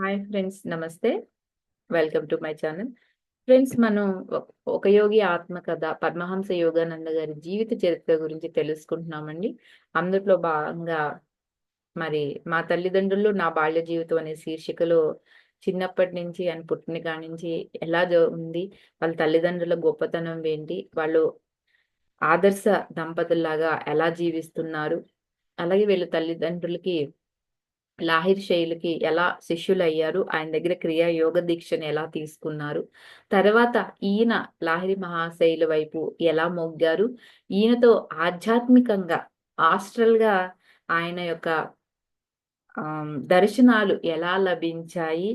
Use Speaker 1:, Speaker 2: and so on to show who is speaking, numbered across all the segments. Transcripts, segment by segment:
Speaker 1: Hi friends నమస్తే. Welcome to my channel friends మనం ఒక- యోగి ఆత్మకథ పద్మహంస యోగానంద గారి జీవిత చరిత్ర గురించి తెలుసుకుంటున్నామండి. అందులో భాగంగా మరి మా తల్లిదండ్రులు నా బాల్య జీవితం అనే శీర్షికలో చిన్నప్పటి నుంచి ఆయన పుట్టిన కాడి నుంచి ఎలా జ- ఉంది వాళ్ళ తల్లిదండ్రుల గొప్పతనం ఏంటి వాళ్ళు ఆదర్శ దంపతుల్లాగా ఎలా జీవిస్తున్నారు అలాగే వీళ్ళ తల్లిదండ్రులకి లాహిర్ శైలికి ఎలా శిష్యులు అయ్యారు ఆయన దగ్గర క్రియా యోగ దీక్షను ఎలా తీసుకున్నారు? తర్వాత ఈయన లాహిరి మహాశైలి వైపు ఎలా మొగ్గారు? ఈయనతో ఆధ్యాత్మికంగా ఆస్ట్రల్గా ఆయన యొక్క దర్శనాలు ఎలా లభించాయి?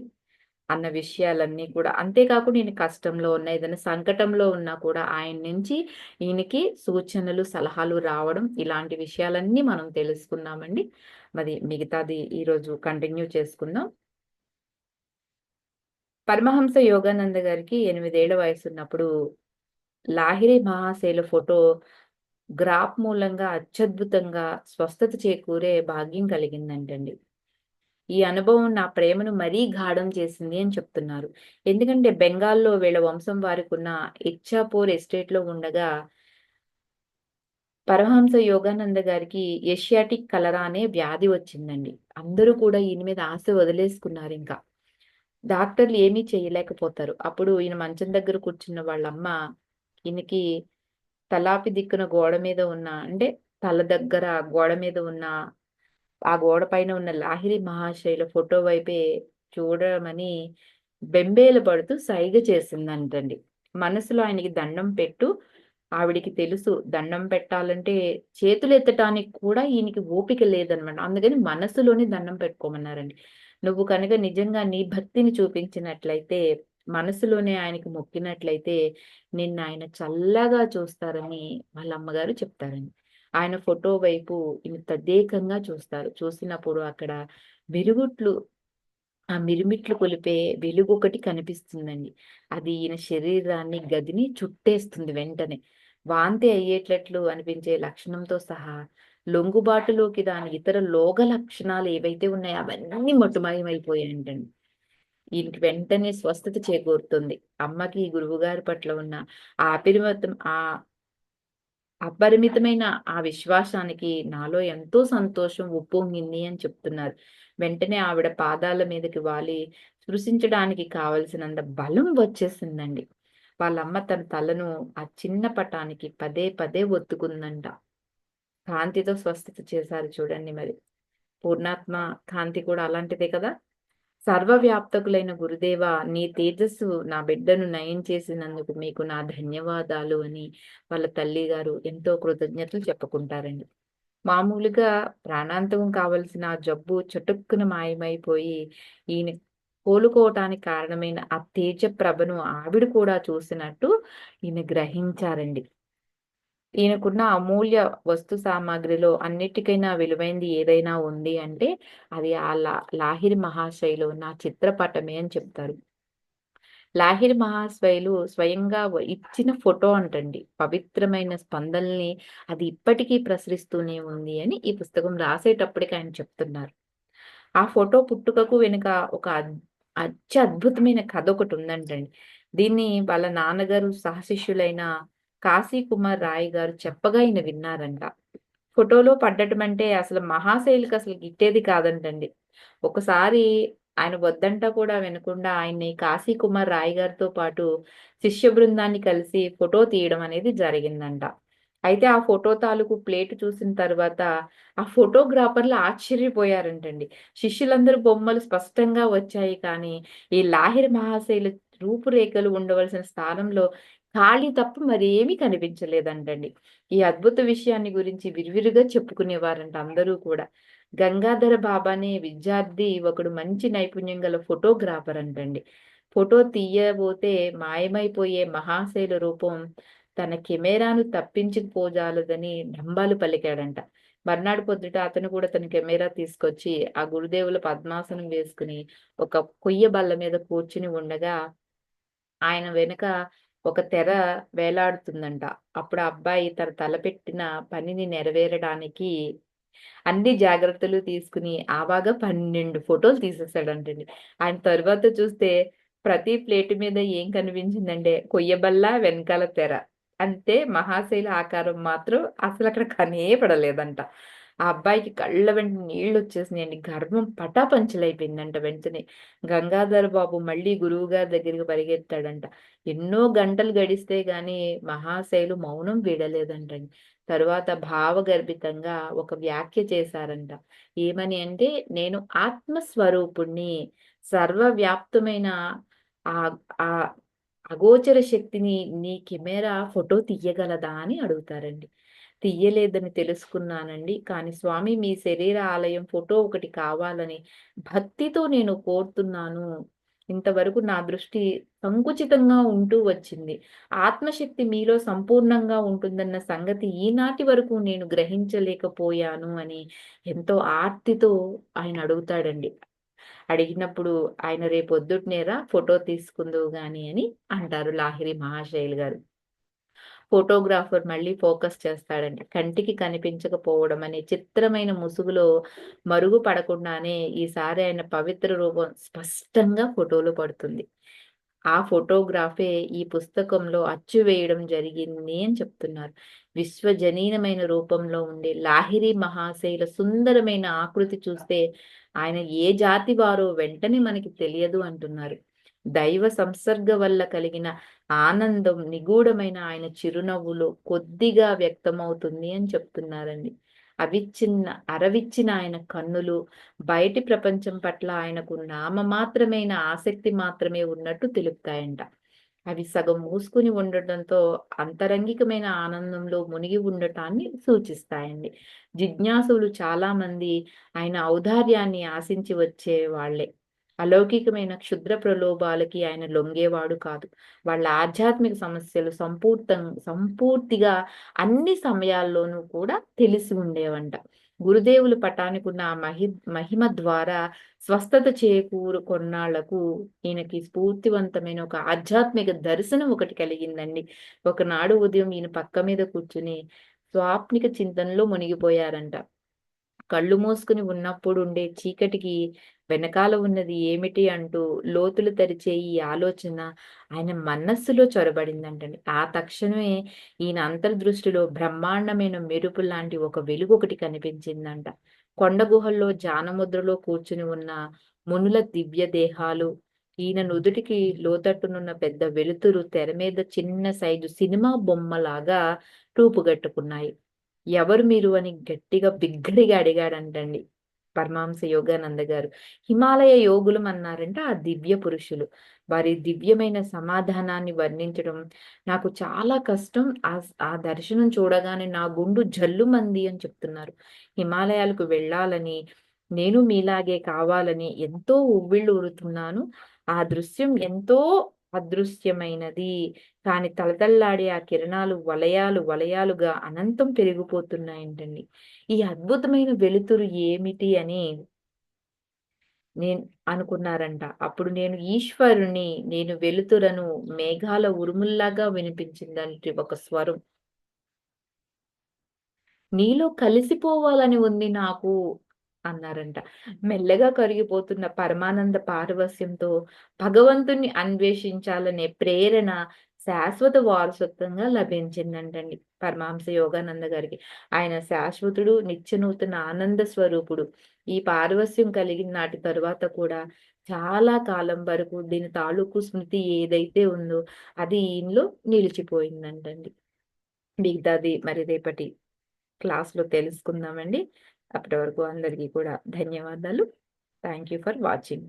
Speaker 1: అన్న విషయాలన్నీ కూడా. అంతేకాకుండా ఈయన కష్టంలో ఉన్న ఏదైనా సంకటంలో ఉన్నా కూడా ఆయన నుంచి ఈయనకి సూచనలు సలహాలు రావడం ఇలాంటి విషయాలన్నీ మనం తెలుసుకున్నామండి. మరి మిగతాది ఈరోజు కంటిన్యూ చేసుకుందాం. పరమహంస యోగానంద గారికి ఎనిమిదేళ్ళ వయసు ఉన్నప్పుడు లాహిరి మహాశైల ఫోటో గ్రాఫ్ మూలంగా అత్యద్భుతంగా స్వస్థత చేకూరే భాగ్యం కలిగిందంటండి. ఈ అనుభవం నా ప్రేమను మరీ గాఢం చేసింది అని చెప్తున్నారు. ఎందుకంటే బెంగాల్లో వీళ్ళ వంశం వారికి ఉన్న ఇచ్చాపూర్ ఎస్టేట్లో ఉండగా పరమహంస యోగానంద గారికి ఏషియాటిక్ కలరా అనే వ్యాధి వచ్చిందండి. అందరూ కూడా ఈయన మీద ఆశ వదిలేసుకున్నారు ఇంకా. డాక్టర్లు ఏమీ చేయలేకపోతారు. అప్పుడు ఈయన మంచం దగ్గర కూర్చున్న వాళ్ళమ్మ ఈయనకి తలాపి దిక్కున గోడ మీద ఉన్న అంటే తల దగ్గర గోడ మీద ఉన్న ఆ గోడ పైన ఉన్న లాహిరి మహాశైల ఫోటో వైపే చూడమని బెంబేలు పడుతూ సైగ చేసిందంటండి. మనసులో ఆయనకి దండం పెట్టు ఆవిడికి తెలుసు దండం పెట్టాలంటే చేతులు ఎత్తటానికి కూడా ఈయనకి ఓపిక లేదనమాట. అందుకని మనసులోనే దండం పెట్టుకోమన్నారండి. నువ్వు కనుక నిజంగా నీ భక్తిని చూపించినట్లయితే మనసులోనే ఆయనకి మొక్కినట్లయితే నిన్ను ఆయన చల్లగా చూస్తారని వాళ్ళ అమ్మగారు చెప్తారండి. ఆయన ఫోటో వైపు ఈయన తదేకంగా చూస్తారు. చూసినప్పుడు అక్కడ మిరుగుట్లు ఆ మిరుమిట్లు కొలిపే వెలుగు ఒకటి కనిపిస్తుందండి. అది ఈయన శరీరాన్ని గదిని చుట్టేస్తుంది వెంటనే. వాంతి అయ్యేటట్లు అనిపించే లక్షణంతో సహా లొంగుబాటులోకి దాని ఇతర లోగ లక్షణాలు ఏవైతే ఉన్నాయో అవన్నీ మటుమాయమైపోయాయంటండి. ఈయనకి వెంటనే స్వస్థత చేకూరుతుంది. అమ్మకి గురువుగారి పట్ల ఉన్న ఆ అపరిమితం ఆ అపరిమితమైన ఆ విశ్వాసానికి నాలో ఎంతో సంతోషం ఉప్పొంగింది అని చెప్తున్నారు. వెంటనే ఆవిడ పాదాల మీదకి వాలి స్పృశించడానికి కావలసినంత బలం వచ్చేసిందండి. వాళ్ళమ్మ తన తలను ఆ చిన్న పటానికి పదే పదే ఒత్తుకుందంట. కాంతితో స్వస్థత చేశారు చూడండి మరి. పూర్ణాత్మ కాంతి కూడా అలాంటిదే కదా? సర్వవ్యాప్తకులైన గురుదేవ నీ తేజస్సు నా బిడ్డను నయం చేసినందుకు మీకు నా ధన్యవాదాలు అని వాళ్ళ తల్లి గారు ఎంతో కృతజ్ఞతలు చెప్పుకుంటారండి. మామూలుగా ప్రాణాంతకం కావలసిన ఆ జబ్బు చటుక్కున మాయమైపోయి ఈయన కోలుకోవటానికి కారణమైన ఆ తేజ ప్రభను ఆవిడ కూడా చూసినట్టు ఈయన గ్రహించారండి. ఈయనకున్న అమూల్య వస్తు సామాగ్రిలో అన్నిటికైనా విలువైంది ఏదైనా ఉంది అంటే అది ఆ లా లాహిర్ మహాశైలు నా చిత్రపటమే అని చెప్తారు. లాహిర్ మహాశైలు స్వయంగా వ- ఇచ్చిన ఫోటో అంటండి. పవిత్రమైన స్పందనల్ని అది ఇప్పటికీ ప్రసరిస్తూనే ఉంది అని ఈ పుస్తకం రాసేటప్పటికి ఆయన చెప్తున్నారు. ఆ ఫోటో పుట్టుకకు వెనుక ఒక అత్య అద్భుతమైన కథ ఒకటి ఉందంటండి. దీన్ని వాళ్ళ నాన్నగారు సహశిష్యులైన కాశీ కుమార్ రాయ్ గారు చెప్పగా ఈయన విన్నారంట. ఫోటోలో పడ్డటం అంటే అసలు మహాశైలికి అసలు గిట్టేది కాదంటండి. ఒకసారి ఆయన వద్దంట కూడా వినకుండా ఆయన్ని కాశీ కుమార్ రాయ్ గారితో పాటు శిష్య బృందాన్ని కలిసి ఫోటో తీయడం అనేది జరిగిందంట. అయితే ఆ ఫోటో తాలూకు ప్లేట్ చూసిన తర్వాత ఆ ఫోటోగ్రాఫర్లు ఆశ్చర్యపోయారంటండి. శిష్యులందరూ బొమ్మలు స్పష్టంగా వచ్చాయి కానీ ఈ లాహిర్ మహాశైలి రూపురేఖలు ఉండవలసిన స్థానంలో ఖాళీ తప్ప మరేమీ కనిపించలేదంటండి. ఈ అద్భుత విషయాన్ని గురించి విరివిరిగా చెప్పుకునేవారంట అందరూ కూడా. గంగాధర బాబా అనే విద్యార్థి ఒకడు మంచి నైపుణ్యం గల ఫోటోగ్రాఫర్ అంటండి. ఫోటో తీయబోతే మాయమైపోయే మహాశైల రూపం తన కెమెరాను తప్పించుకుపోజాలదని డంబాలు పలికాడంట. మర్నాడు పొద్దుట అతను కూడా తన కెమెరా తీసుకొచ్చి ఆ గురుదేవుల పద్మాసనం వేసుకుని ఒక కొయ్య బల్ల మీద కూర్చుని ఉండగా ఆయన వెనుక ఒక తెర వేలాడుతుందంట అప్పుడు అబ్బాయి తన తలపెట్టిన పనిని నెరవేరడానికి అన్ని జాగ్రత్తలు తీసుకుని ఆవాగా 12 ఫోటోలు తీసేసాడంటండి. ఆయన తరువాత చూస్తే ప్రతి ప్లేట్ మీద ఏం కనిపించిందంటే కొయ్యబల్ల, వెనకాల తెర. అంతే మహాశైల ఆకారం మాత్రం అసలు అక్కడ కనే పడలేదంట ఆ అబ్బాయికి కళ్ళ వెంట నీళ్ళొచ్చేసినాయండి. గర్వం పటాపంచలైపోయిందంట వెంటనే. గంగాధర బాబు మళ్ళీ గురువుగారి దగ్గరికి పరిగెత్తాడంట. ఎన్నో గంటలు గడిస్తే గాని మహాశైలు మౌనం వీడలేదంటండి. తరువాత భావగర్భితంగా ఒక వ్యాఖ్య చేశారంట. ఏమని అంటే, "నేను ఆత్మస్వరూపుణ్ణి సర్వవ్యాప్తమైన ఆ ఆ అగోచర శక్తిని నీ కెమెరా ఫోటో తీయగలదా?" అని అడుగుతారండి. తీయలేదని తెలుసుకున్నానండి. కానీ స్వామి మీ శరీర ఆలయం ఫోటో ఒకటి కావాలని భక్తితో నేను కోరుతున్నాను. ఇంతవరకు నా దృష్టి సంకుచితంగా ఉంటూ వచ్చింది. ఆత్మశక్తి మీలో సంపూర్ణంగా ఉంటుందన్న సంగతి ఈనాటి వరకు నేను గ్రహించలేకపోయాను అని ఎంతో ఆర్తితో ఆయన అడుగుతాడండి. అడిగినప్పుడు ఆయన రేపొద్దుటనేరా ఫోటో తీసుకుందువు గాని అని అంటారు లాహిరి మహాశైలు గారు. ఫోటోగ్రాఫర్ మళ్ళీ ఫోకస్ చేస్తాడండి. కంటికి కనిపించకపోవడం అనే చిత్రమైన ముసుగులో మరుగు పడకుండానే ఈసారి ఆయన పవిత్ర రూపం స్పష్టంగా ఫోటోలో పడుతుంది. ఆ ఫోటోగ్రాఫే ఈ పుస్తకంలో అచ్చు వేయడం జరిగింది అని చెప్తున్నారు. విశ్వజనీనమైన రూపంలో ఉండే లాహిరి మహాశైల సుందరమైన ఆకృతి చూస్తే ఆయన ఏ జాతి వారో వెంటనే మనకి తెలియదు అంటున్నారు. దైవ సంసర్గ వల్ల కలిగిన ఆనందం నిగూఢమైన ఆయన చిరునవ్వులో కొద్దిగా వ్యక్తమవుతుంది అని చెప్తున్నారండి. అవిచ్ఛిన్న అరవిచ్చిన ఆయన కన్నులు బయటి ప్రపంచం పట్ల ఆయనకు నామమాత్రమైన ఆసక్తి మాత్రమే ఉన్నట్టు తెలుపుతాయంట. అవి సగం మూసుకుని ఉండటంతో అంతరంగికమైన ఆనందంలో మునిగి ఉండటాన్ని సూచిస్తాయండి. జిజ్ఞాసులు చాలామంది ఆయన ఔదార్యాన్ని ఆశించి వచ్చే వాళ్ళే. అలౌకికమైన క్షుద్ర ప్రలోభాలకి ఆయన లొంగేవాడు కాదు. వాళ్ళ ఆధ్యాత్మిక సమస్యలు సంపూర్తం సంపూర్తిగా అన్ని సమయాల్లోనూ కూడా తెలిసి ఉండేవంట. గురుదేవులు పటానికున్న ఆ మహి మహిమ ద్వారా స్వస్థత చేకూరు కొన్నాళ్ళకు ఈయనకి స్ఫూర్తివంతమైన ఒక ఆధ్యాత్మిక దర్శనం ఒకటి కలిగిందండి. ఒకనాడు ఉదయం ఈయన పక్క మీద కూర్చుని స్వాప్నిక చింతనలో మునిగిపోయారంట. కళ్ళు మూసుకుని ఉన్నప్పుడు ఉండే చీకటికి వెనకాల ఉన్నది ఏమిటి అంటూ లోతులు తెరిచే ఈ ఆలోచన ఆయన మనస్సులో చొరబడిందంటండి. ఆ తక్షణమే ఈయన అంతర్దృష్టిలో బ్రహ్మాండమైన మెరుపు లాంటి ఒక వెలుగు ఒకటి కనిపించిందంట. కొండ గుహల్లో జానముద్రలో కూర్చుని ఉన్న మునుల దివ్య దేహాలు, ఈయన నుదుటికి లోతట్టునున్న పెద్ద వెలుతురు తెర మీద చిన్న సైజు సినిమా బొమ్మలాగా రూపుగట్టుకున్నాయి. ఎవరు మీరు అని గట్టిగా బిగ్గడిగా అడిగాడంటండి పరమాంస యోగానంద గారు. హిమాలయ యోగులం అన్నారంటే ఆ దివ్య పురుషులు. వారి దివ్యమైన సమాధానాన్ని వర్ణించడం నాకు చాలా కష్టం. ఆ ఆ దర్శనం చూడగానే నా గుండు జల్లుమంది అని చెప్తున్నారు. హిమాలయాలకు వెళ్ళాలని, నేను మీలాగే కావాలని ఎంతో ఉవ్విళ్ళూరుతున్నాను. ఆ దృశ్యం ఎంతో అదృశ్యమైనది. కానీ తలదల్లాడే ఆ కిరణాలు వలయాలు వలయాలుగా అనంతం పెరిగిపోతున్నాయంటండి. ఈ అద్భుతమైన వెలుతురు ఏమిటి అని నేను అనుకున్నారంట. అప్పుడు నేను ఈశ్వరుని, నేను వెలుతురను మేఘాల ఉరుముల్లాగా వినిపించిందంటే ఒక స్వరం. నీలో కలిసిపోవాలని ఉంది నాకు అన్నారంట. మెల్లగా కరిగిపోతున్న పరమానంద పారవస్యంతో భగవంతుణ్ణి అన్వేషించాలనే ప్రేరణ శాశ్వత వారసత్వంగా లభించిందంటండి పరమహంస యోగానంద గారికి. ఆయన శాశ్వతుడు, నిత్యనూతన ఆనంద స్వరూపుడు. ఈ పారవస్యం కలిగిన నాటి తరువాత కూడా చాలా కాలం వరకు దీని తాలూకు స్మృతి ఏదైతే ఉందో అది ఈయనలో నిలిచిపోయిందంటండి. మిగతాది మరి రేపటి క్లాస్‌లో తెలుసుకుందామండి. అప్పటి వరకు అందరికీ కూడా ధన్యవాదాలు. Thank you for watching.